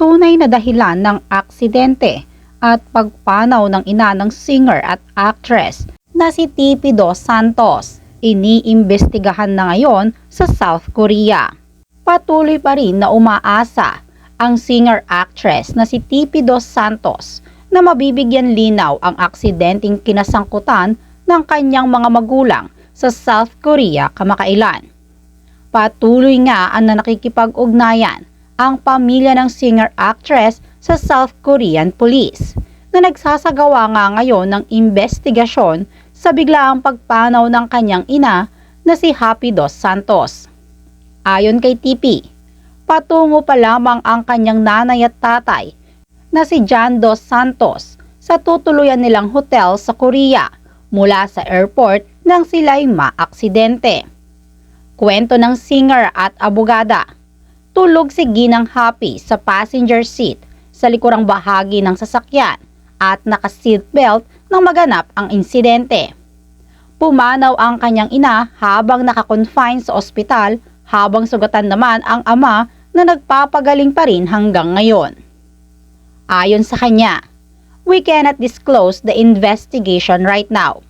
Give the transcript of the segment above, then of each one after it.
tunay na dahilan ng aksidente at pagpanaw ng ina ng singer at actress na si Tipi Dos Santos. Iniimbestigahan na ngayon sa South Korea. Patuloy pa rin na umaasa ang singer-actress na si Tipi Dos Santos na mabibigyan linaw ang aksidenteng kinasangkutan ng kanyang mga magulang sa South Korea kamakailan. Patuloy nga ang na nakikipag-ugnayan ang pamilya ng singer-actress sa South Korean Police na nagsasagawa nga ngayon ng investigasyon sa biglaang pagpanaw ng kanyang ina na si Happy Dos Santos. Ayon kay TP, patungo pa lamang ang kanyang nanay at tatay na si John Dos Santos sa tutuluyan nilang hotel sa Korea mula sa airport nang sila'y maaksidente. Kwento ng singer at abogada, tulog si Ginang Happy sa passenger seat sa likurang bahagi ng sasakyan at naka-seatbelt nang maganap ang insidente. Pumanaw ang kanyang ina habang nakakonfine sa ospital habang sugatan naman ang ama na nagpapagaling pa rin hanggang ngayon. Ayon sa kanya, we cannot disclose the investigation right now,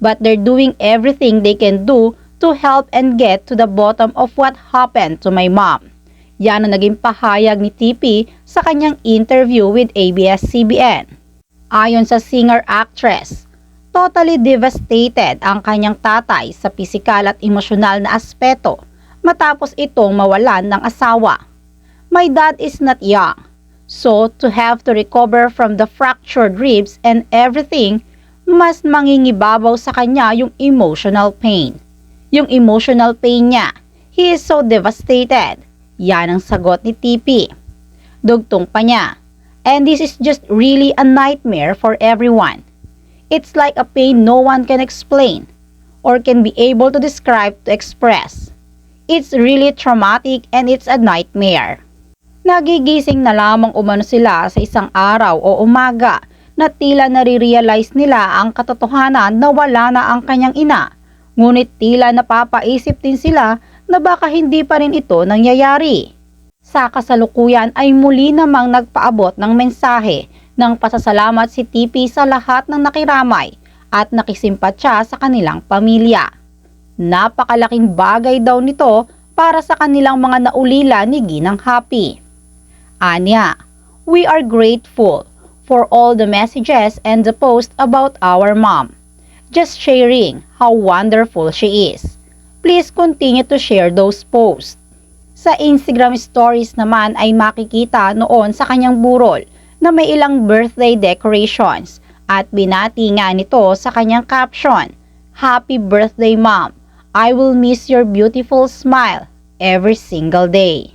but they're doing everything they can do to help and get to the bottom of what happened to my mom. Yan ang naging pahayag ni TP sa kanyang interview with ABS-CBN. Ayon sa singer-actress, totally devastated ang kanyang tatay sa pisikal at emosyonal na aspeto matapos itong mawalan ng asawa. My dad is not young, so to have to recover from the fractured ribs and everything, mas mangingibabaw sa kanya yung emotional pain. Yung emotional pain niya, he is so devastated. Yan ang sagot ni TP. Dugtong pa niya, and this is just really a nightmare for everyone. It's like a pain no one can explain or can be able to describe to express. It's really traumatic and it's a nightmare. Nagigising na lamang umano sila sa isang araw o umaga na tila nare-realize nila ang katotohanan na wala na ang kanyang ina. Ngunit tila napapaisip din sila na baka hindi pa rin ito nangyayari. Sa kasalukuyan ay muli namang nagpaabot ng mensahe ng pasasalamat si TP sa lahat ng nakiramay at nakisimpatya sa kanilang pamilya. Napakalaking bagay daw nito para sa kanilang mga naulila ni Ginang Happy. Anya, we are grateful for all the messages and the post about our mom. Just sharing how wonderful she is. Please continue to share those posts. Sa Instagram stories naman ay makikita noon sa kanyang burol na may ilang birthday decorations at binati nga nito sa kanyang caption, Happy birthday mom! I will miss your beautiful smile every single day.